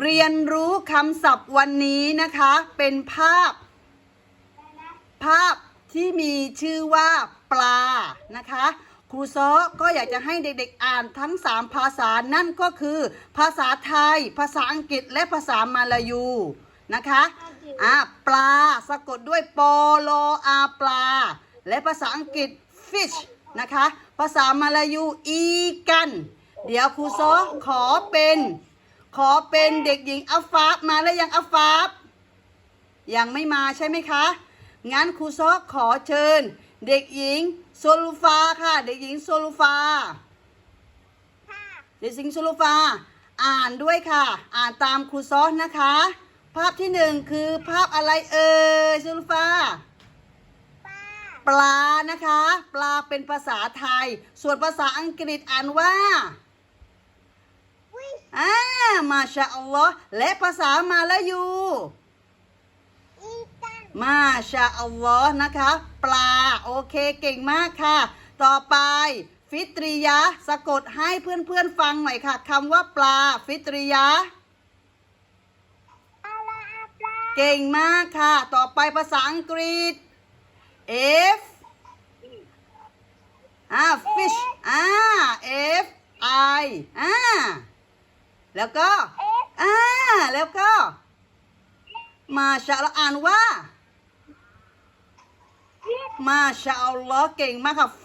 เรียนรู้คำศัพท์วันนี้นะคะ เป็นภาพ ภาพที่มีชื่อว่าปลานะคะครูซอก็อยากจะให้เด็กๆอ่านทั้ง 3 ภาษานั่นก็คือ ภาษาไทย ภาษาอังกฤษและภาษามาลายูนะคะอะปลาสะกดด้วยปอโลอาปลา และภาษาอังกฤษ fish นะคะ ภาษามาลายูอีกัน เดี๋ยวครูซอขอเป็น ขอเป็นเด็กหญิงอัฟฟาบมาแล้วยังอัฟฟาบยังไม่มาใช่ไหมคะ งั้นครูซอกขอเชิญ เด็กหญิงโซลูฟาค่ะ เด็กหญิงโซลูฟาเด็กหญิงโซลูฟา อ่านด้วยค่ะ อ่านตามครูซอนะคะ ภาพที่หนึ่งคือภาพอะไรเอ่ยโซลูฟาปลานะคะ ปลาเป็นภาษาไทย ส่วนภาษาอังกฤษอ่านว่าอ่า มาชาอัลลอฮ์และภาษามาลายูมาชาอัลลอฮ์นะคะ ปลา โอเคเก่งมากค่ะ ต่อไปฟิตริยะสะกดให้เพื่อนๆฟังหน่อยค่ะคำว่าปลา ฟิตริยะเก่งมากค่ะ ต่อไปภาษาอังกฤษ F อ่า fish อ่า F I อ่า แล้วก็อ่าแล้วก็ มาชาอัลลอฮ์อ่านว่า มาชาอัลลอฮ์เก่งมากค่ะ